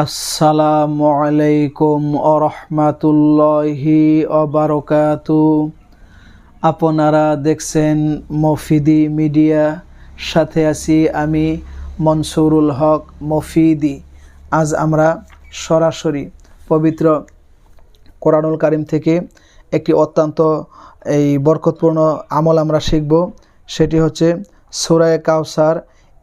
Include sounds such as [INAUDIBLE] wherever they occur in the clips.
আসসালামু আলাইকুম আরহামাতুল্লাহি অবারকাতু আপনারা দেখছেন মফিদি মিডিয়া, সাথে আছি আমি মনসুরুল হক মফিদি। আজ আমরা সরাসরি পবিত্র কোরআনুল কারিম থেকে একটি অত্যন্ত এই বরকতপূর্ণ আমল আমরা শিখব। সেটি হচ্ছে সুরায় কাউসার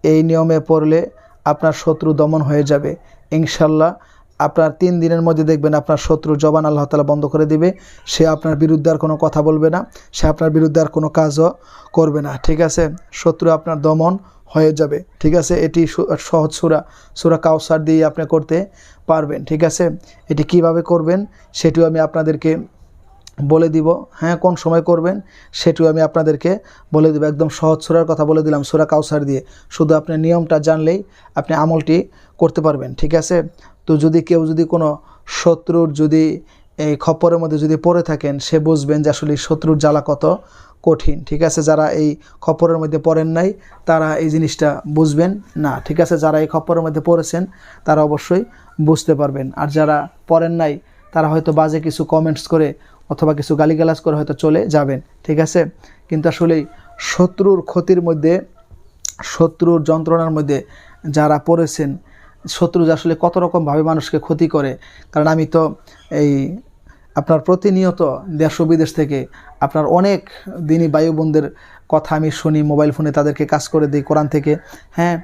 এই নিয়মে পড়লে আপনার শত্রু দমন হয়ে যাবে। ইনশাল্লাহ আপনার তিন দিনের মধ্যে দেখবেন আপনার শত্রু জবান আল্লাহ তালা বন্ধ করে দিবে। সে আপনার বিরুদ্ধে আর কোনো কথা বলবে না, সে আপনার বিরুদ্ধে আর কোনো কাজও করবে না, ঠিক আছে? শত্রু আপনার দমন হয়ে যাবে, ঠিক আছে? এটি সহজ সুরা সুরা কাউসার দিয়ে আপনি করতে পারবেন, ঠিক আছে? এটি কীভাবে করবেন সেটিও আমি আপনাদেরকে বলে দিব হ্যাঁ কোন সময় করবেন সেটিও আমি আপনাদেরকে বলে দেবো। একদম সহজ সুরার কথা বলে দিলাম সুরা কাউসার দিয়ে। শুধু আপনি নিয়মটা জানলেই আপনি আমলটি করতে পারবেন, ঠিক আছে? তো যদি কেউ যদি কোনো শত্রুর যদি এই খপ্পরের মধ্যে যদি পড়ে থাকেন, সে বুঝবেন যে আসলে শত্রুর জ্বালা কত কঠিন, ঠিক আছে? যারা এই খপ্পরের মধ্যে পড়েন নাই, তারা এই জিনিসটা বুঝবেন না, ঠিক আছে? যারা এই খপ্পরের মধ্যে পড়েছেন, তারা অবশ্যই বুঝতে পারবেন। আর যারা পড়েন নাই, তারা হয়তো বাজে কিছু কমেন্টস করে অথবা কিছু গালিগালাজ করে হয়তো চলে যাবেন, ঠিক আছে? কিন্তু আসলেই শত্রুর ক্ষতির মধ্যে, শত্রুর যন্ত্রণার মধ্যে যারা পড়েছেন, শত্রু আসলে কত রকমভাবে মানুষকে ক্ষতি করে, কারণ আমি তো এই আপনার প্রতিনিয়ত দেশ বিদেশ থেকে আপনার অনেক দিনই বায়ু বোনদের কথা আমি শুনি, মোবাইল ফোনে তাদেরকে কাজ করে দিই কোরআন থেকে। হ্যাঁ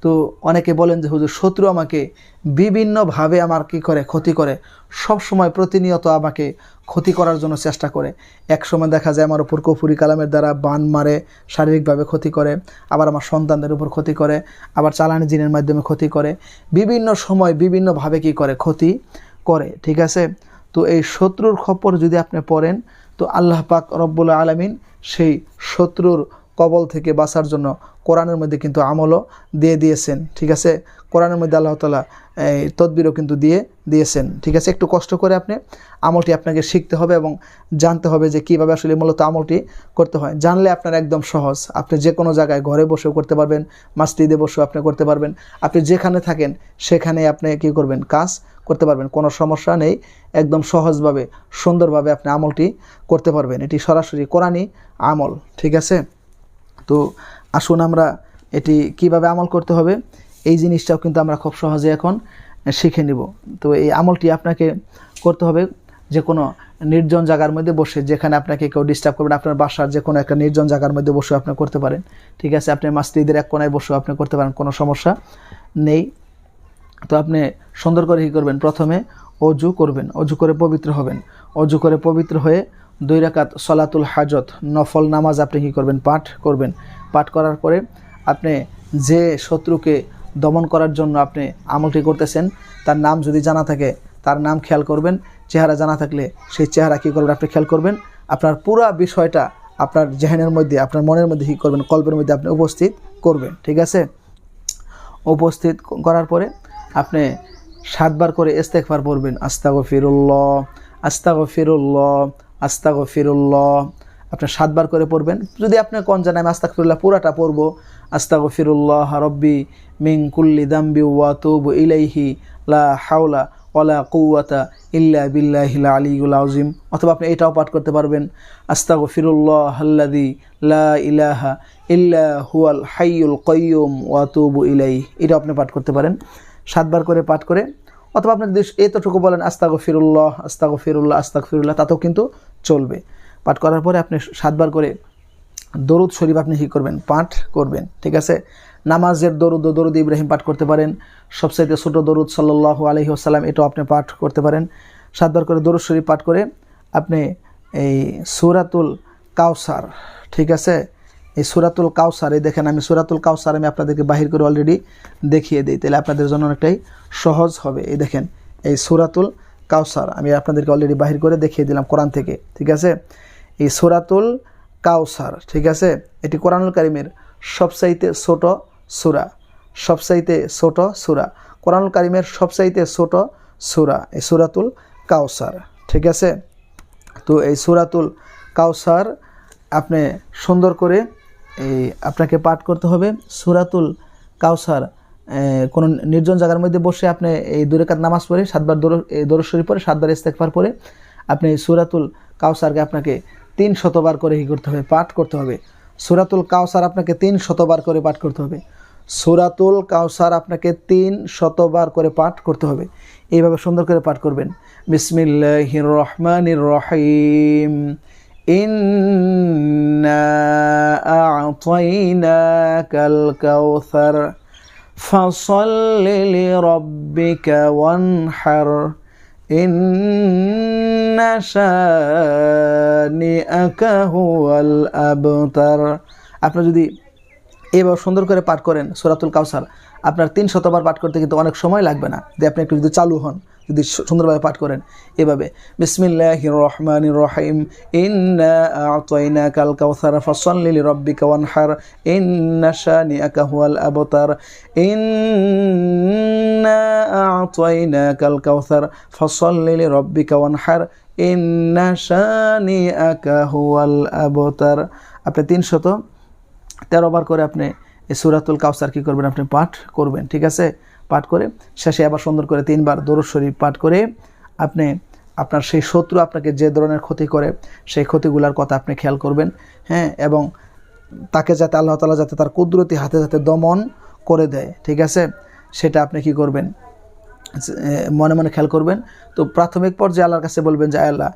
তো অনেকে বলেন যে, হুজুর, শত্রু আমাকে বিভিন্নভাবে আমার কি করে? ক্ষতি করে। সব সময় প্রতিনিয়ত আমাকে ক্ষতি করার জন্য চেষ্টা করে। এক সময় দেখা যায় আমার উপর কফুরি কালামের দ্বারা বান মারে, শারীরিকভাবে ক্ষতি করে। আবার আমার সন্তানদের উপর ক্ষতি করে। আবার চালানি জিনের মাধ্যমে ক্ষতি করে। বিভিন্ন সময় বিভিন্নভাবে কি করে? ক্ষতি করে। ঠিক আছে? তো এই শত্রুর খপ্পর যদি আপনি পড়েন, তো আল্লাহ পাক রব্বুল আলমিন সেই শত্রুর কবল থেকে বাঁচার জন্য কোরআনের মধ্যে কিন্তু আমলও দিয়ে দিয়েছেন, ঠিক আছে? কোরআনের মধ্যে আল্লাহ তালা এই তদবিরও কিন্তু দিয়ে দিয়েছেন, ঠিক আছে? একটু কষ্ট করে আপনি আমলটি আপনাকে শিখতে হবে এবং জানতে হবে যে কীভাবে আসলে মূলত আমলটি করতে হয়। জানলে আপনার একদম সহজ। আপনি যে কোনো জায়গায় ঘরে বসেও করতে পারবেন মাস্তিদে বসেও আপনি করতে পারবেন। আপনি যেখানে থাকেন সেখানে আপনি কী করবেন? কাজ করতে পারবেন। কোনো সমস্যা নেই। একদম সহজভাবে, সুন্দরভাবে আপনি আমলটি করতে পারবেন। এটি সরাসরি কোরআনই আমল, ঠিক আছে? তো আসুন আমরা এটি কীভাবে আমল করতে হবে, এই জিনিসটাও কিন্তু আমরা খুব সহজে এখন শিখে নিব। তো এই আমলটি আপনাকে করতে হবে যে কোনো নির্জন জায়গার মধ্যে বসে, যেখানে আপনাকে কেউ ডিস্টার্ব করবেন আপনার বাসার যে কোনো একটা নির্জন জায়গার মধ্যে বসে আপনি করতে পারেন। ঠিক আছে, আপনি মাস্তিদের এক কোনায় বসেও আপনি করতে পারেন, কোনো সমস্যা নেই। তো আপনি সুন্দর করে কী করবেন? প্রথমে অজু করবেন, অজু করে পবিত্র হবেন। অজু করে পবিত্র হয়ে দুই রাকাত সলাতুল হাজত, নফল নামাজ আপনি কী করবেন? পাঠ করবেন। পাঠ করার পরে আপনি যে শত্রুকে দমন করার জন্য আপনি আমলটি করতেছেন, তার নাম যদি জানা থাকে, তার নাম খেয়াল করবেন। চেহারা জানা থাকলে সেই চেহারা কী করবেন আপনি খেয়াল করবেন। আপনার পুরা বিষয়টা আপনার জেহেনের মধ্যে, আপনার মনের মধ্যে কী করবেন, কল্পের মধ্যে আপনি উপস্থিত করবেন, ঠিক আছে? উপস্থিত করার পরে আপনি সাতবার করে ইস্তেকবার পড়বেন। আস্তাগো ফিরুল্লাহ আস্তাগো ফিরুল্লাহ আস্তাগো ফিরুল্লাহ আপনি সাতবার করে পড়বেন। যদি আপনি কোন জানেন আমি আস্তাক ফিরুল্লাহ পুরাটা পড়ব। আস্তাগো ফিরুল্লাহ রব্বি মিং কুল্লি দাম্বি ওয়া তুবু ইলাইহি লা হাওলা ওয়ালা কুওয়াতা ইল্লা বিল্লাহিল আলিউল আযিম। অথবা আপনি এটাও পাঠ করতে পারবেন। আস্তাগো ফিরুল্লাহ আল্লাযী লা ইলাহা ইল্লা হুয়াল হাইয়ুল কাইয়ুম ওয়া তুবু ইলাইহি। এটাও আপনি পাঠ করতে পারেন। সাতবার করে পাঠ করে। অথবা আপনি যদি এতটুকু বলেন আস্তাগো ফিরুল্লাহ আস্তাগো ফিরুল্লাহ আস্তাগ ফিরুল্লাহ তাতেও কিন্তু চলবে। পাঠ করার পরে আপনি সাতবার করে দরুদ শরীফ আপনি কী করবেন? পাঠ করবেন, ঠিক আছে? নামাজের দরুদ দরুদ ইব্রাহিম পাঠ করতে পারেন। সবসাইতে ছোটো দরুদ সাল্লাহ আলহি আসাল্লাম এটাও আপনি পাঠ করতে পারেন। সাতবার করে দরুদ শরীফ পাঠ করে আপনি এই সুরাতুল কাউসার ঠিক আছে? এই সুরাতুল কাউসার এই দেখেন আমি সুরাতুল কাউসার আমি আপনাদেরকে বাহির করে অলরেডি দেখিয়ে দিই। তাহলে আপনাদের জন্য অনেকটাই সহজ হবে। এই দেখেন, এই সুরাতুল কাউসার। আমি আপনাদেরকে অলরেডি বাহির করে দেখিয়ে দিলাম কোরআন থেকে, ঠিক আছে? এই সুরাতুল কাউসার, ঠিক আছে? এটি কোরআনুল কারিমের সবসাইতে ছোট সুরা সবসাইতে ছোট সুরা। কোরআনুল কারিমের সবসাইতে ছোট সুরা, এই সুরাতুল কাউসার, ঠিক আছে? তো এই সুরাতুল কাউসার আপনি সুন্দর করে এই আপনাকে পাঠ করতে হবে। সুরাতুল কাউসার কোনো নির্জন জায়গার মধ্যে বসে আপনি এই দুরেকাত নামাজ পড়ে, সাতবার দরজ শরীফ পরে সাতবার ইস্তেকবার পরে আপনি সুরাতুল কাউসারকে আপনাকে তিন শতবার করে ই করতে হবে, পাঠ করতে হবে। সুরাতুল কাউসার আপনাকে তিন শতবার করে পাঠ করতে হবে। সুরাতুল কাউসার আপনাকে তিন শতবার করে পাঠ করতে হবে। এইভাবে সুন্দর করে পাঠ করবেন। বিসমিল্লাহির রহমান রহিম। ইন্না আ'তাইনাকাল কাউসার فصل لربك وانحر إن شانئك هو الأبتر আপনার যদি এবার সুন্দর করে পাঠ করেন সুরাতুল কাউসার আপনার তিন শতবার পাঠ করতে কিন্তু অনেক সময় লাগবে না। যে আপনি একটু যদি চালু হন, যদি সুন্দরভাবে পাঠ করেন এভাবে। বিসমিল্লাহ রহমান রহিম। ইন্না কাল কাউসার ফসল্লি রব্বিকা ওয়ানহার। ইন্না শানিআকা হুয়াল আবতার। ইন্না কাল কাউসার ফসল্লি রব্বিকা ওয়ানহার। ইন্না শানিআকা হুয়াল আবতার। আপনি তিনশত তেরো বার করে আপনি সুরাতুল কাউসার কী করবেন? আপনি পাঠ করবেন, ঠিক আছে? পাঠ করে শেষে আবার সুন্দর করে তিনবার দরুদ শরীফ পাঠ করে আপনি আপনার সেই শত্রু আপনাকে যে ধরনের ক্ষতি করে, সেই ক্ষতিগুলোর কথা আপনি খেয়াল করবেন হ্যাঁ? এবং তাকে যাতে আল্লাহ তালা যাতে তার কুদরতি হাতে যাতে দমন করে দেয়, ঠিক আছে? সেটা আপনি কি করবেন? মনে মনে খেয়াল করবেন। তো প্রাথমিক পর্যায়ে আল্লাহর কাছে বলবেন যে, আল্লাহ,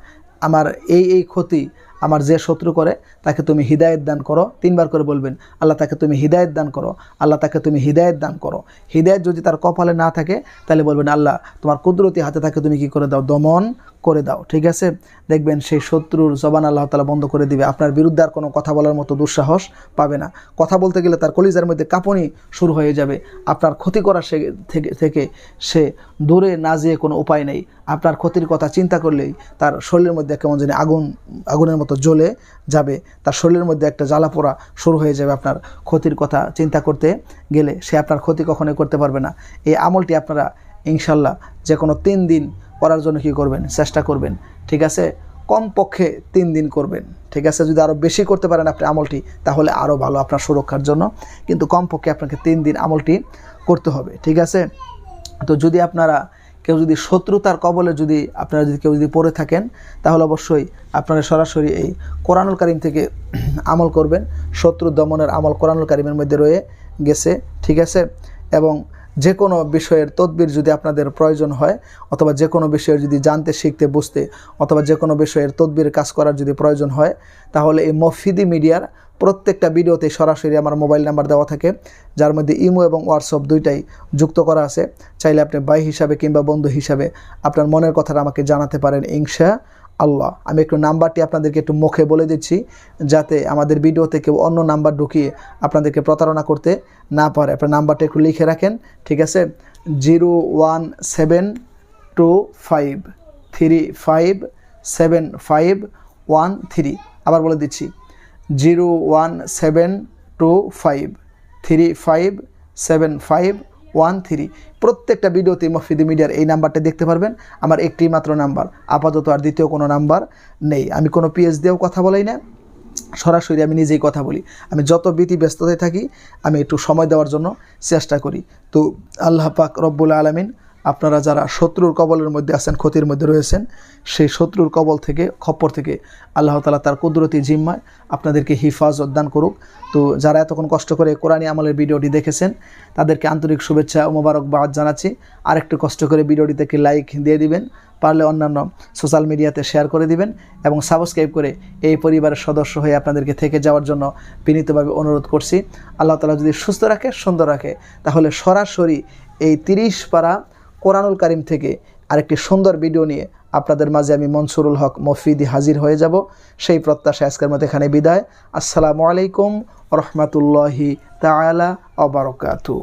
আমার এই এই ক্ষতি আমার যে শত্রু করে, তাকে তুমি হৃদায়ত দান করো। তিনবার করে বলবেন, আল্লাহ তাকে তুমি হৃদায়ত দান করো, আল্লাহ তাকে তুমি হৃদায়ত দান করো। হৃদায়ত যদি তার কপালে না থাকে, তাহলে বলবেন, আল্লাহ, তোমার কুদরতি হাতে তাকে তুমি কি করে দাও? দমন করে দাও। ঠিক আছে? দেখবেন সেই শত্রুর জবান আল্লাহ তালা বন্ধ করে দিবে। আপনার বিরুদ্ধে আর কোনো কথা বলার মতো দুঃসাহস পাবে না। কথা বলতে গেলে তার কলিজার মধ্যে কাঁপনি শুরু হয়ে যাবে। আপনার ক্ষতি করা সে থেকে সে দূরে না যেয়ে কোনো উপায় নেই। আপনার ক্ষতির কথা চিন্তা করলেই তার শরীরের মধ্যে কেমন জানি আগুন, আগুনের মতো জ্বলে যাবে, তার শরীরের মধ্যে একটা জ্বালা পোড়া শুরু হয়ে যাবে আপনার ক্ষতির কথা চিন্তা করতে গেলে, সে আপনার ক্ষতি কখনোই করতে পারবে না। এই আমলটি আপনারা ইনশাল্লাহ যে কোনো তিন দিন করার জন্য কি করবেন? চেষ্টা করবেন, ঠিক আছে? কমপক্ষে তিন দিন করবেন, ঠিক আছে? যদি আরও বেশি করতে পারেন আপনি আমলটি, তাহলে আরও ভালো আপনার সুরক্ষার জন্য। কিন্তু কমপক্ষে আপনাকে তিন দিন আমলটি করতে হবে, ঠিক আছে? তো যদি আপনারা কেউ যদি শত্রুতার কবলে যদি আপনারা যদি কেউ যদি পড়ে থাকেন, তাহলে অবশ্যই আপনারা সরাসরি এই কোরআনুল কারিম থেকে [CLEARS THROAT] আমল করবেন। শত্রু দমনের আমল কোরআনুল কারিমের মধ্যে রয়ে গেছে, ঠিক আছে? এবং যে কোনো বিষয়ের তদবির যদি আপনাদের প্রয়োজন হয়, অথবা যে কোনো বিষয়ের যদি জানতে, শিখতে, বুঝতে, অথবা যে কোনো বিষয়ের তদবির কাজ করার যদি প্রয়োজন হয়, তাহলে এই মফিদি মিডিয়ার প্রত্যেকটা ভিডিওতে সরাসরি আমার মোবাইল নাম্বার দেওয়া থাকে, যার মধ্যে ইমো এবং হোয়াটসঅ্যাপ দুইটাই যুক্ত করা আছে। চাইলে আপনি ভাই হিসাবে কিংবা বন্ধু হিসাবে আপনার মনের কথাটা আমাকে জানাতে পারেন ইংশা আল্লাহ। আমি একটু নাম্বারটি আপনাদেরকে একটু মুখে বলে দিচ্ছি, যাতে আমাদের ভিডিওতে কেউ অন্য নাম্বার ঢুকিয়ে আপনাদেরকে প্রতারণা করতে না পারে। আপনার নাম্বারটা একটু লিখে রাখেন, ঠিক আছে? Zero one seven two five, three five, seven five, one three. আবার বলে দিচ্ছি, zero one seven two five, three five, seven five one three প্রত্যেকটা ভিডিওতে মফিদি মিডিয়ার এই নাম্বারটা দেখতে পারবেন। আমার একটি মাত্র নাম্বার, আপাতত আর দ্বিতীয় কোনো নাম্বার নেই। আমি কোনো পিএস দিয়েও কথা বলাই না, সরাসরি আমি নিজেই কথা বলি। আমি যত বিতি ব্যস্ততায় থাকি, আমি একটু সময় দেওয়ার জন্য চেষ্টা করি। তো আল্লাহ পাক রব্বুল আলমিন আপনারা যারা শত্রুর কবলের মধ্যে আছেন, ক্ষতির মধ্যে রয়েছেন, সেই শত্রুর কবল থেকে, খপ্পর থেকে আল্লাহ তালা তার কুদরতি জিম্মায় আপনাদেরকে হিফাজত দান করুক। তো যারা এতক্ষণ কষ্ট করে কোরআনী আমলের ভিডিওটি দেখেছেন, তাদেরকে আন্তরিক শুভেচ্ছা ও মোবারকবাদ জানাচ্ছি। আরেকটু কষ্ট করে ভিডিওটি থেকে লাইক দিয়ে দিবেন, পারলে অন্যান্য সোশ্যাল মিডিয়াতে শেয়ার করে দিবেন এবং সাবস্ক্রাইব করে এই পরিবারের সদস্য হয়ে আপনাদেরকে থেকে যাওয়ার জন্য বিনীতভাবে অনুরোধ করছি। আল্লাহ তালা যদি সুস্থ রাখে, সুন্দর রাখে, তাহলে সরাসরি এই তিরিশ পারা কোরআনুল কারিম থেকে আরেকটি সুন্দর ভিডিও নিয়ে আপনাদের মাঝে আমি মনসুরুল হক মফিদি হাজির হয়ে যাব। সেই প্রত্যাশা আজকের মতো এখানে বিদায়। আসসালামু আলাইকুম রহমতুল্লাহি তালা অবরকাতু